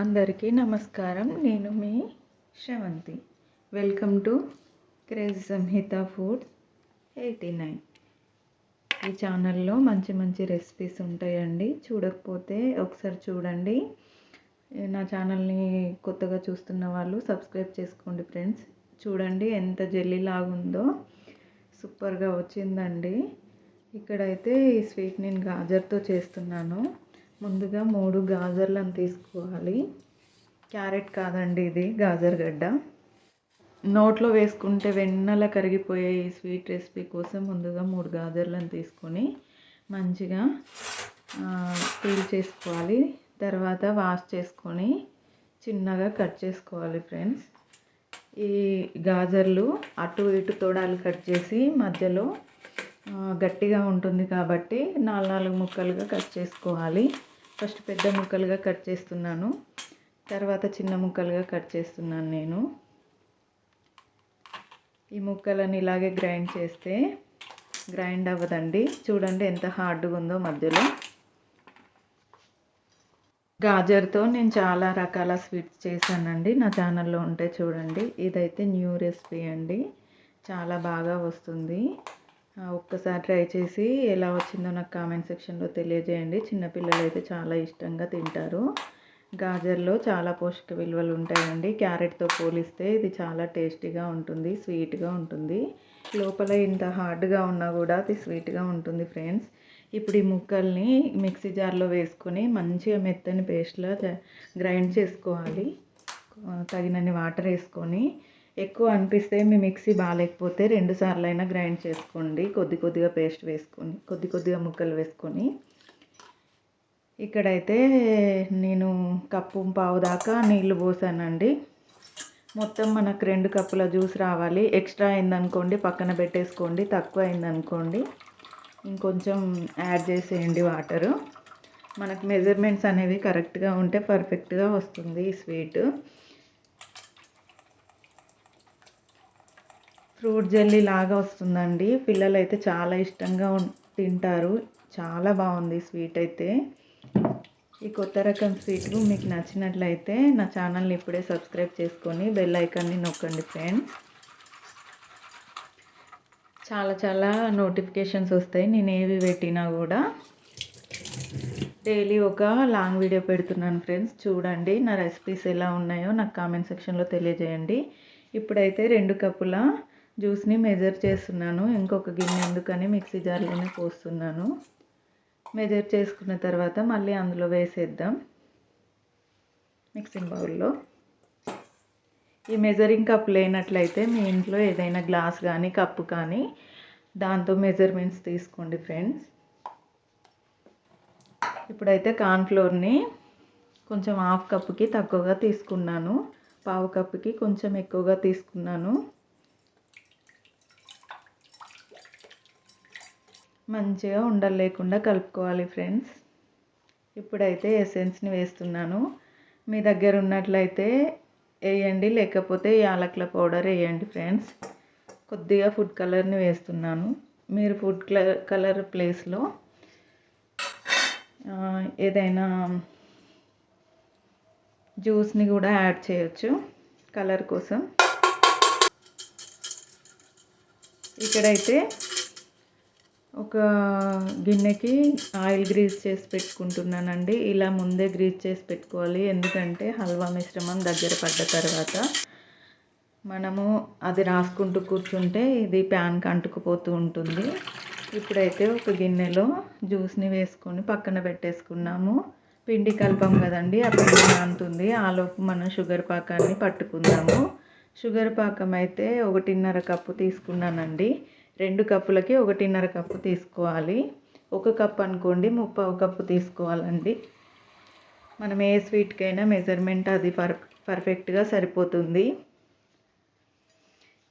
అందరికీ నమస్కారం. నేను మీ Sravanthi. Welcome to crazy Samhitha food eighty nine ఈ ఛానల్లో మంచి మంచి రెసిపీస్ ఉంటాయండి. చూడకపోతే ఒకసారి చూడండి. నా ఛానల్ని కొత్తగా చూస్తున్న వాళ్ళు సబ్స్క్రైబ్ చేసుకోండి ఫ్రెండ్స్ చూడండి ఎంత జెల్లీ లాగుందో. సూపర్గా వచ్చిందండి. ఇక్కడైతే ఈ స్వీట్ నేను గాజర్తో చేస్తున్నాను. ముందుగా మూడు గాజర్లను తీసుకోవాలి. క్యారెట్ కాదండి ఇది గాజర్ గడ్డ. నోట్లో వేసుకుంటే వెన్నెల కరిగిపోయే ఈ స్వీట్ రెసిపీ కోసం ముందుగా మూడు గాజర్లను తీసుకొని మంచిగా పీల్ చేసుకోవాలి. తర్వాత వాష్ చేసుకొని చిన్నగా కట్ చేసుకోవాలి ఫ్రెండ్స్. ఈ గాజర్లు అటు ఇటు తోడాలు కట్ చేసి మధ్యలో గట్టిగా ఉంటుంది కాబట్టి నాలుగు నాలుగు ముక్కలుగా కట్ చేసుకోవాలి. ఫస్ట్ పెద్ద ముక్కలుగా కట్ చేస్తున్నాను. తర్వాత చిన్న ముక్కలుగా కట్ చేస్తున్నాను నేను. ఈ ముక్కలను ఇలాగే గ్రైండ్ చేస్తే గ్రైండ్ అవ్వదండి. చూడండి ఎంత హార్డ్గా ఉందో మధ్యలో. గాజర్తో నేను చాలా రకాల స్వీట్స్ చేశానండి. నా ఛానల్లో ఉంటే చూడండి. ఇదైతే న్యూ రెసిపీ అండి. చాలా బాగా వస్తుంది. ఒక్కసారి ట్రై చేసి ఎలా వచ్చిందో నాకు కామెంట్ సెక్షన్లో తెలియజేయండి. చిన్నపిల్లలు అయితే చాలా ఇష్టంగా తింటారు. గాజర్లో చాలా పోషక విలువలు ఉంటాయండి. క్యారెట్తో పోలిస్తే ఇది చాలా టేస్టీగా ఉంటుంది స్వీట్గా ఉంటుంది. లోపల ఇంత హార్డ్గా ఉన్నా కూడా అది స్వీట్గా ఉంటుంది ఫ్రెండ్స్. ఇప్పుడు ఈ ముక్కల్ని మిక్సీ జార్లో వేసుకొని మంచిగా మెత్తని పేస్ట్లా గ్రైండ్ చేసుకోవాలి. తగినన్ని వాటర్ వేసుకొని ఎక్కువ అనిపిస్తే మీ మిక్సీ బాగాలేకపోతే రెండు సార్లు అయినా గ్రైండ్ చేసుకోండి. కొద్ది కొద్దిగా పేస్ట్ వేసుకొని కొద్ది కొద్దిగా ముక్కలు వేసుకొని. ఇక్కడైతే నేను కప్పు పావు దాకా నీళ్ళు పోసానండి. మొత్తం మనకు రెండు కప్పుల జ్యూస్ రావాలి. ఎక్స్ట్రా అయిందనుకోండి పక్కన పెట్టేసుకోండి. తక్కువ అయిందనుకోండి ఇంకొంచెం యాడ్ చేసేయండి వాటరు. మనకు మెజర్మెంట్స్ అనేవి కరెక్ట్గా ఉంటే పర్ఫెక్ట్గా వస్తుంది స్వీట్. ఫ్రూట్ జెల్లీ లాగా వస్తుందండి. పిల్లలు అయితే చాలా ఇష్టంగా తింటారు. చాలా బాగుంది స్వీట్ అయితే. ఈ కొత్త రకం స్వీట్లు మీకు నచ్చినట్లయితే నా ఛానల్ని ఇప్పుడే సబ్స్క్రైబ్ చేసుకొని బెల్ ఐకాన్ని నొక్కండి ఫ్రెండ్స్. చాలా చాలా నోటిఫికేషన్స్ వస్తాయి. నేను ఏవి పెట్టినా కూడా డైలీ ఒక లాంగ్ వీడియో పెడుతున్నాను ఫ్రెండ్స్. చూడండి నా రెసిపీస్ ఎలా ఉన్నాయో నాకు కామెంట్ సెక్షన్లో తెలియజేయండి. ఇప్పుడైతే రెండు కప్పుల జ్యూస్ని మెజర్ చేస్తున్నాను. ఇంకొక గిన్నె ఎందుకని మిక్సీ జార్లోనే పోస్తున్నాను. మెజర్ చేసుకున్న తర్వాత మళ్ళీ అందులో వేసేద్దాం మిక్సింగ్ బౌల్లో. ఈ మెజరింగ్ కప్ లేనట్లయితే మీ ఇంట్లో ఏదైనా గ్లాస్ కానీ కప్పు కానీ దాంతో మెజర్మెంట్స్ తీసుకోండి ఫ్రెండ్స్. ఇప్పుడైతే కార్న్ఫ్లోర్ని కొంచెం హాఫ్ కప్పుకి తక్కువగా తీసుకున్నాను. పావు కప్పుకి కొంచెం ఎక్కువగా తీసుకున్నాను. మంచిగా ఉండలు లేకుండా కలుపుకోవాలి ఫ్రెండ్స్. ఇప్పుడైతే ఎసెన్స్ని వేస్తున్నాను. మీ దగ్గర ఉన్నట్లయితే వేయండి లేకపోతే యాలకుల పౌడర్ వేయండి ఫ్రెండ్స్. కొద్దిగా ఫుడ్ కలర్ని వేస్తున్నాను. మీరు ఫుడ్ కలర్ ప్లేస్లో ఏదైనా జ్యూస్ని కూడా యాడ్ చేయొచ్చు కలర్ కోసం. ఇక్కడైతే ఒక గిన్నెకి ఆయిల్ గ్రీస్ చేసి పెట్టుకుంటున్నానండి. ఇలా ముందే గ్రీస్ చేసి పెట్టుకోవాలి. ఎందుకంటే హల్వా మిశ్రమం దగ్గర పడ్డ తర్వాత మనము అది రాసుకుంటూ కూర్చుంటే ఇది ప్యాన్కి అంటుకుపోతూ ఉంటుంది. ఇప్పుడైతే ఒక గిన్నెలో జ్యూస్ని వేసుకొని పక్కన పెట్టేసుకున్నాము. పిండి కలపం కదండి ఆ పిండి నానుతుంది ఆలోపు మనం షుగర్ పాకాన్ని పట్టుకుందాము. షుగర్ పాకం అయితే ఒకటిన్నర కప్పు తీసుకున్నానండి. రెండు కప్పులకి ఒకటిన్నర కప్పు తీసుకోవాలి. ఒక కప్ అనుకోండి ముప్పావు కప్పు తీసుకోవాలండి. మనం ఏ స్వీట్కైనా మెజర్మెంట్ అది పర్ పర్ఫెక్ట్గా సరిపోతుంది.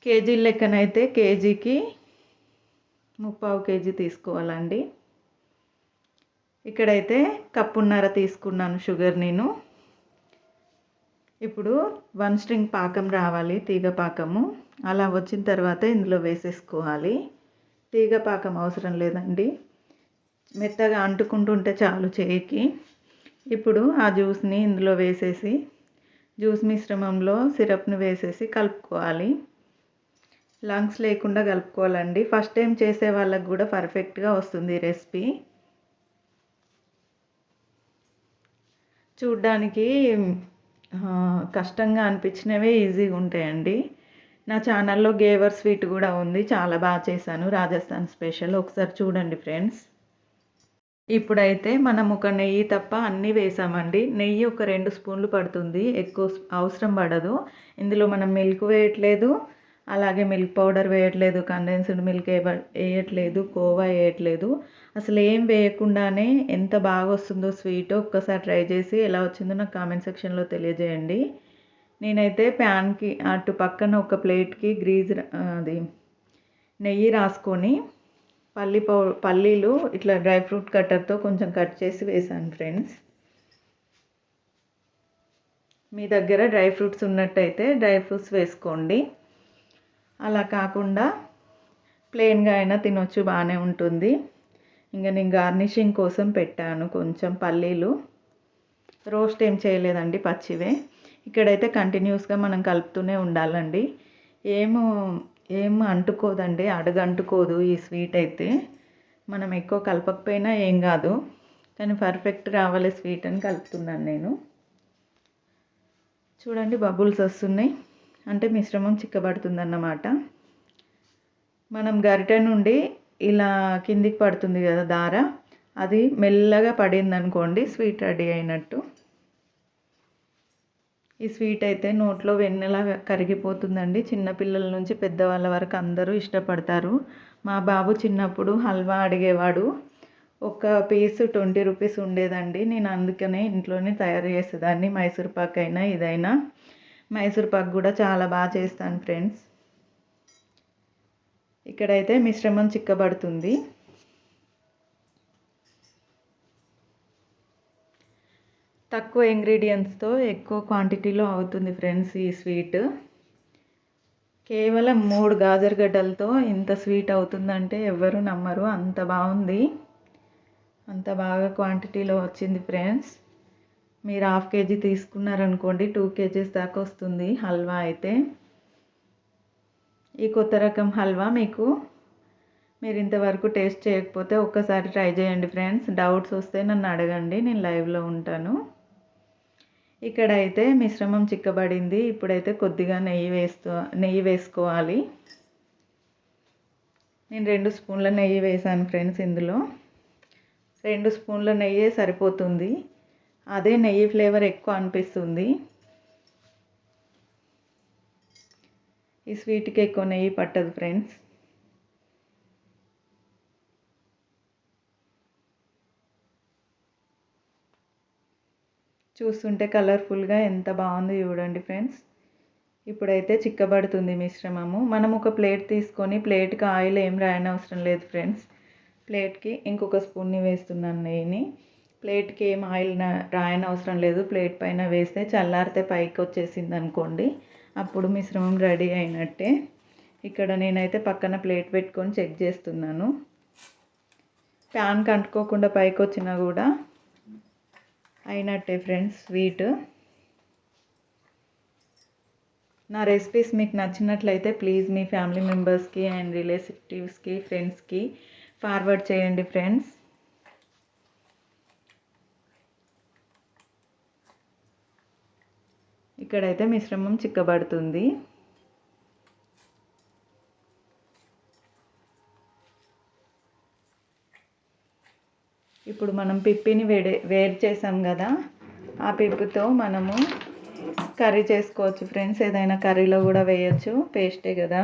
కేజీ లెక్కనైతే కేజీకి ముప్పావు కేజీ తీసుకోవాలండి. ఇక్కడైతే కప్పున్నర తీసుకున్నాను షుగర్ నేను. ఇప్పుడు వన్ స్ట్రింగ్ పాకం రావాలి తీగ పాకము. అలా వచ్చిన తర్వాత ఇందులో వేసేసుకోవాలి. తీగ పాకం అవసరం లేదండి. మెత్తగా అంటుకుంటుంటే చాలు చేయికి. ఇప్పుడు ఆ జ్యూస్ని ఇందులో వేసేసి జ్యూస్ మిశ్రమంలో సిరప్ను వేసేసి కలుపుకోవాలి. లంగ్స్ లేకుండా కలుపుకోవాలండి. ఫస్ట్ టైం చేసే వాళ్ళకు కూడా పర్ఫెక్ట్గా వస్తుంది ఈ రెసిపీ. చూడ్డానికి కష్టంగా అనిపించినవే ఈజీగా ఉంటాయండి. నా ఛానల్లో గేవర్ స్వీట్ కూడా ఉంది. చాలా బాగా చేశాను. రాజస్థాన్ స్పెషల్. ఒకసారి చూడండి ఫ్రెండ్స్. ఇప్పుడైతే మనం ఒక నెయ్యి తప్ప అన్నీ వేసామండి. నెయ్యి ఒక రెండు స్పూన్లు పడుతుంది. ఎక్కువ అవసరం పడదు. ఇందులో మనం మిల్క్ వేయట్లేదు. అలాగే మిల్క్ పౌడర్ వేయట్లేదు కండెన్స్డ్ మిల్క్ వేయట్లేదు కోవా వేయట్లేదు. అసలు ఏం వేయకుండానే ఎంత బాగా వస్తుందో స్వీట్ ఒక్కసారి ట్రై చేసి ఎలా వచ్చిందో నాకు కామెంట్ సెక్షన్లో తెలియజేయండి. నేనైతే ప్యాన్కి అటు పక్కన ఒక ప్లేట్కి గ్రీజ్ అది నెయ్యి రాసుకొని పల్లి పౌ పల్లీలు ఇట్లా డ్రై ఫ్రూట్ కట్టర్తో కొంచెం కట్ చేసి వేసాను ఫ్రెండ్స్. మీ దగ్గర డ్రై ఫ్రూట్స్ ఉన్నట్టయితే డ్రై ఫ్రూట్స్ వేసుకోండి. అలా కాకుండా ప్లెయిన్గా అయినా తినొచ్చు బాగానే ఉంటుంది. ఇంకా నేను గార్నిషింగ్ కోసం పెట్టాను కొంచెం పల్లీలు. రోస్ట్ ఏం చేయలేదండి పచ్చివే. ఇక్కడైతే కంటిన్యూస్గా మనం కలుపుతూనే ఉండాలండి. ఏమో ఏం అంటుకోదండి అడుగంటుకోదు ఈ స్వీట్ అయితే. మనం ఎక్కువ కలపకపోయినా ఏం కాదు. కానీ పర్ఫెక్ట్ రావాలి స్వీట్ అని కలుపుతున్నాను నేను. చూడండి బబుల్స్ వస్తున్నాయి. అంటే మిశ్రమం చిక్కబడుతుందన్నమాట. మనం గరిటె నుండి ఇలా కిందికి పడుతుంది కదా దార అది మెల్లగా పడింది అనుకోండి స్వీట్ రెడీ అయినట్టు. ఈ స్వీట్ అయితే నోట్లో వెన్నెలా కరిగిపోతుందండి. చిన్నపిల్లల నుంచి పెద్దవాళ్ళ వరకు అందరూ ఇష్టపడతారు. మా బాబు చిన్నప్పుడు హల్వా అడిగేవాడు ఒక పీస్ ట్వంటీ రూపీస్ ఉండేదండి. నేను అందుకనే ఇంట్లోనే తయారు చేసేదాన్ని మైసూర్ పాక్ అయినా ఇదైనా. మైసూర్ పాక్ కూడా చాలా బాగా చేస్తాను ఫ్రెండ్స్. ఇక్కడైతే మిశ్రమం చిక్కబడుతుంది. తక్కువ ఇంగ్రీడియంట్స్తో ఎక్కువ క్వాంటిటీలో అవుతుంది ఫ్రెండ్స్ ఈ స్వీట్. కేవలం మూడు గాజరగడ్డలతో ఇంత స్వీట్ అవుతుందంటే ఎవ్వరూ నమ్మరు. అంత బాగుంది. అంత బాగా క్వాంటిటీలో వచ్చింది ఫ్రెండ్స్. మీరు హాఫ్ కేజీ తీసుకున్నారనుకోండి టూ కేజీస్ దాకా వస్తుంది హల్వా అయితే. ఈ కొత్త రకం హల్వా మీకు మీరు ఇంతవరకు టేస్ట్ చేయకపోతే ఒక్కసారి ట్రై చేయండి ఫ్రెండ్స్. డౌట్స్ వస్తే నన్ను అడగండి నేను లైవ్లో ఉంటాను. ఇక్కడ అయితే మిశ్రమం చిక్కబడింది ఇప్పుడైతే కొద్దిగా నెయ్యి వేస్తూ నెయ్యి వేసుకోవాలి. నేను రెండు స్పూన్ల నెయ్యి వేసాను ఫ్రెండ్స్ ఇందులో. రెండు స్పూన్ల నెయ్యే సరిపోతుంది. అదే నెయ్యి ఫ్లేవర్ ఎక్కువ అనిపిస్తుంది. ఈ స్వీట్కి ఎక్కువ నెయ్యి పట్టదు ఫ్రెండ్స్. చూస్తుంటే కలర్ఫుల్గా ఎంత బాగుంది చూడండి ఫ్రెండ్స్. ఇప్పుడైతే చిక్కబడుతుంది మిశ్రమము. మనం ఒక ప్లేట్ తీసుకొని ప్లేట్కి ఆయిల్ ఏం రాయనవసరం లేదు ఫ్రెండ్స్. ప్లేట్కి ఇంకొక స్పూన్ని వేస్తున్నాను నెయ్యిని. ప్లేట్కి ఏం ఆయిల్ రాయనవసరం లేదు. ప్లేట్ పైన వేస్తే చల్లారితే పైకి వచ్చేసింది అనుకోండి. అప్పుడు మిశ్రమం రెడీ అయినట్టే. ఇక్కడ నేనైతే పక్కన ప్లేట్ పెట్టుకొని చెక్ చేస్తున్నాను. ప్యాన్కి అంటుకోకుండా పైకి వచ్చినా కూడా అయినట్టే ఫ్రెండ్స్ స్వీట్. నా రెసిపీస్ మీకు నచ్చినట్లయితే ప్లీజ్ మీ ఫ్యామిలీ మెంబర్స్కి అండ్ రిలేటివ్స్కి ఫ్రెండ్స్కి ఫార్వర్డ్ చేయండి ఫ్రెండ్స్. ఇక్కడైతే మిశ్రమం చిక్కబడుతుంది. ఇప్పుడు మనం పిప్పిని వేడి వేరు చేసాం కదా ఆ పిప్పుతో మనము కర్రీ చేసుకోవచ్చు. ఫ్రెండ్స్ ఏదైనా కర్రీలో కూడా వేయచ్చు. పేస్టే కదా.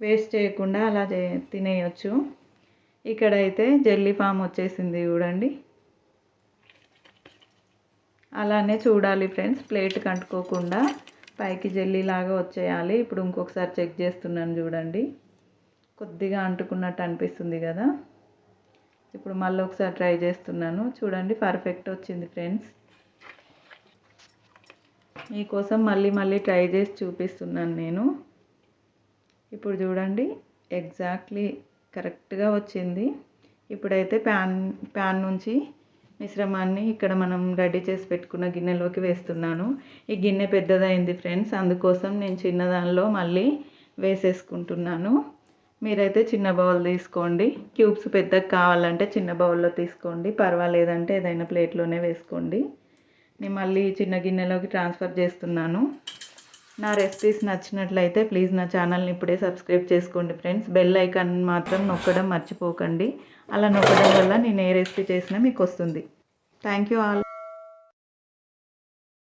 వేస్ట్ చేయకుండా అలా చే తినేయచ్చు. ఇక్కడైతే జెల్లీ ఫామ్ వచ్చేసింది చూడండి. అలానే చూడాలి ఫ్రెండ్స్ ప్లేట్ కంటుకోకుండా పైకి జెల్లీ లాగా వచ్చేయాలి. ఇప్పుడు ఇంకొకసారి చెక్ చేస్తున్నాను చూడండి. కొద్దిగా అంటుకున్నట్టు అనిపిస్తుంది కదా. ఇప్పుడు మళ్ళీ ఒకసారి ట్రై చేస్తున్నాను. చూడండి పర్ఫెక్ట్ వచ్చింది ఫ్రెండ్స్. మీకోసం మళ్ళీ మళ్ళీ ట్రై చేసి చూపిస్తున్నాను నేను. ఇప్పుడు చూడండి ఎగ్జాక్ట్లీ కరెక్ట్గా వచ్చింది. ఇప్పుడైతే ప్యాన్ ప్యాన్ నుంచి మిశ్రమాన్ని ఇక్కడ మనం రెడీ చేసి పెట్టుకున్న గిన్నెలోకి వేస్తున్నాను. ఈ గిన్నె పెద్దదైంది ఫ్రెండ్స్ అందుకోసం నేను చిన్న దానిలో మళ్ళీ వేసేసుకుంటున్నాను. మీరైతే చిన్న బౌల్ తీసుకోండి. క్యూబ్స్ పెద్దగా కావాలంటే చిన్న బౌల్లో తీసుకోండి. పర్వాలేదంటే ఏదైనా ప్లేట్లోనే వేసుకోండి. నేను మళ్ళీ చిన్న గిన్నెలోకి ట్రాన్స్ఫర్ చేస్తున్నాను. నా రెసిపీస్ నచ్చినట్లయితే ప్లీజ్ నా ఛానల్ని ఇప్పుడే సబ్స్క్రైబ్ చేసుకోండి ఫ్రెండ్స్. బెల్ ఐకాన్ మాత్రం నొక్కడం మర్చిపోకండి. అలా నొక్కడం వల్ల నేను ఏ రెసిపీ చేసినా మీకు వస్తుంది. Thank you all